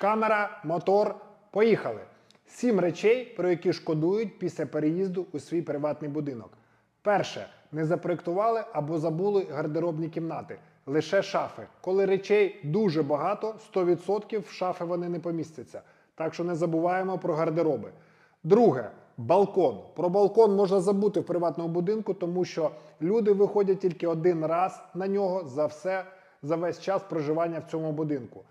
камера, мотор. Поїхали. Сім речей, про які шкодують після переїзду у свій приватний будинок. Перше, не запроектували або забули гардеробні кімнати. Лише шафи. Коли речей дуже багато, 100% в шафи вони не помістяться. Так що не забуваємо про гардероби. Друге, балкон. Про балкон можна забути в приватному будинку, тому що люди виходять тільки один раз на нього за все за весь час проживання в цьому будинку.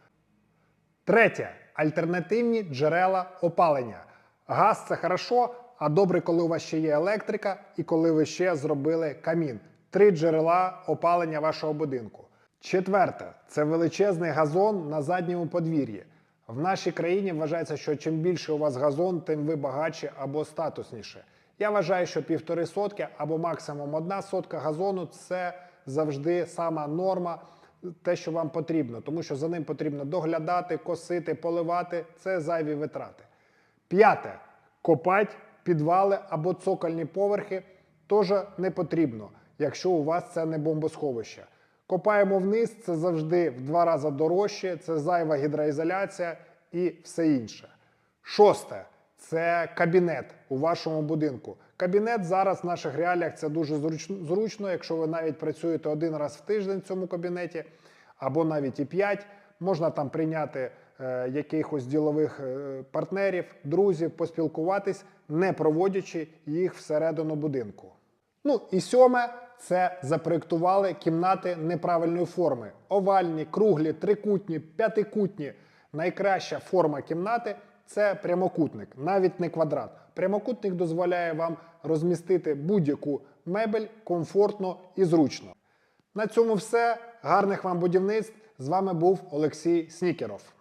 Третє альтернативні джерела опалення. Газ це хорошо, а добре, коли у вас ще є електрика і коли ви ще зробили камін. Три джерела опалення вашого будинку. Четверте це величезний газон на задньому подвір'ї. В нашій країні вважається, що чим більше у вас газон, тим ви багатші або статусніше. Я вважаю, що півтори сотки або максимум одна сотка газону це завжди сама норма, те, що вам потрібно, тому що за ним потрібно доглядати, косити, поливати це зайві витрати. П'яте. Копать підвали або цокольні поверхи теж не потрібно, якщо у вас це не бомбосховище. Копаємо вниз, це завжди в два рази дорожче, це зайва гідроізоляція і все інше. Шосте це кабінет у вашому будинку. Кабінет зараз в наших реаліях це дуже зруч- зручно, якщо ви навіть працюєте один раз в тиждень в цьому кабінеті, або навіть і п'ять. Можна там прийняти е, якихось ділових е, партнерів, друзів, поспілкуватись, не проводячи їх всередину будинку. Ну і сьоме це запроєктували кімнати неправильної форми: овальні, круглі, трикутні, п'ятикутні. Найкраща форма кімнати це прямокутник, навіть не квадрат. Прямокутник дозволяє вам розмістити будь-яку мебель комфортно і зручно. На цьому все. Гарних вам будівництв. З вами був Олексій Снікеров.